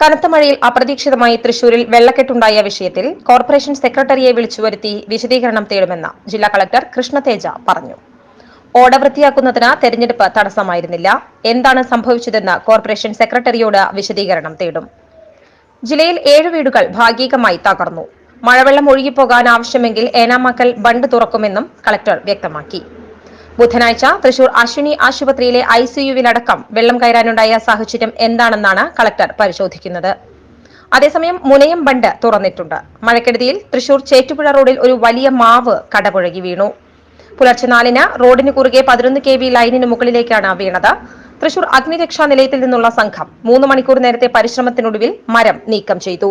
കനത്ത മഴയിൽ അപ്രതീക്ഷിതമായി തൃശൂരിൽ വെള്ളക്കെട്ടുണ്ടായ വിഷയത്തിൽ കോർപ്പറേഷൻ സെക്രട്ടറിയെ വിളിച്ചുവരുത്തി വിശദീകരണം തേടുമെന്ന് ജില്ലാ കളക്ടർ കൃഷ്ണതേജ പറഞ്ഞു. ഓട വൃത്തിയാക്കുന്നതിന് തെരഞ്ഞെടുപ്പ് തടസ്സമായിരുന്നില്ല. എന്താണ് സംഭവിച്ചതെന്ന് കോർപ്പറേഷൻ സെക്രട്ടറിയോട് വിശദീകരണം തേടും. ജില്ലയിൽ ഏഴ് വീടുകൾ ഭാഗികമായി തകർന്നു. മഴവെള്ളം ഒഴുകിപ്പോകാൻ ആവശ്യമെങ്കിൽ ഏനാമക്കൽ ബണ്ട് തുറക്കുമെന്നും കളക്ടർ വ്യക്തമാക്കി. ബുധനാഴ്ച തൃശൂർ അശ്വിനി ആശുപത്രിയിലെ ഐസിയുവിലടക്കം വെള്ളം കയറാനുണ്ടായ സാഹചര്യം എന്താണെന്നാണ് കളക്ടർ പരിശോധിക്കുന്നത്. അതേസമയം മുനയം ബണ്ട് തുറന്നിട്ടുണ്ട്. മഴക്കെടുതിയിൽ തൃശൂർ ചേറ്റുപുഴ റോഡിൽ ഒരു വലിയ മാവ് കടപുഴകി വീണു. പുലർച്ചെ നാലിന് റോഡിന് കുറുകെ പതിനൊന്ന് കെ വി ലൈനിന് മുകളിലേക്കാണ് വീണത്. തൃശൂർ അഗ്നിരക്ഷാ നിലയത്തിൽ നിന്നുള്ള സംഘം മൂന്ന് മണിക്കൂർ നേരത്തെ പരിശ്രമത്തിനൊടുവിൽ മരം നീക്കം ചെയ്തു.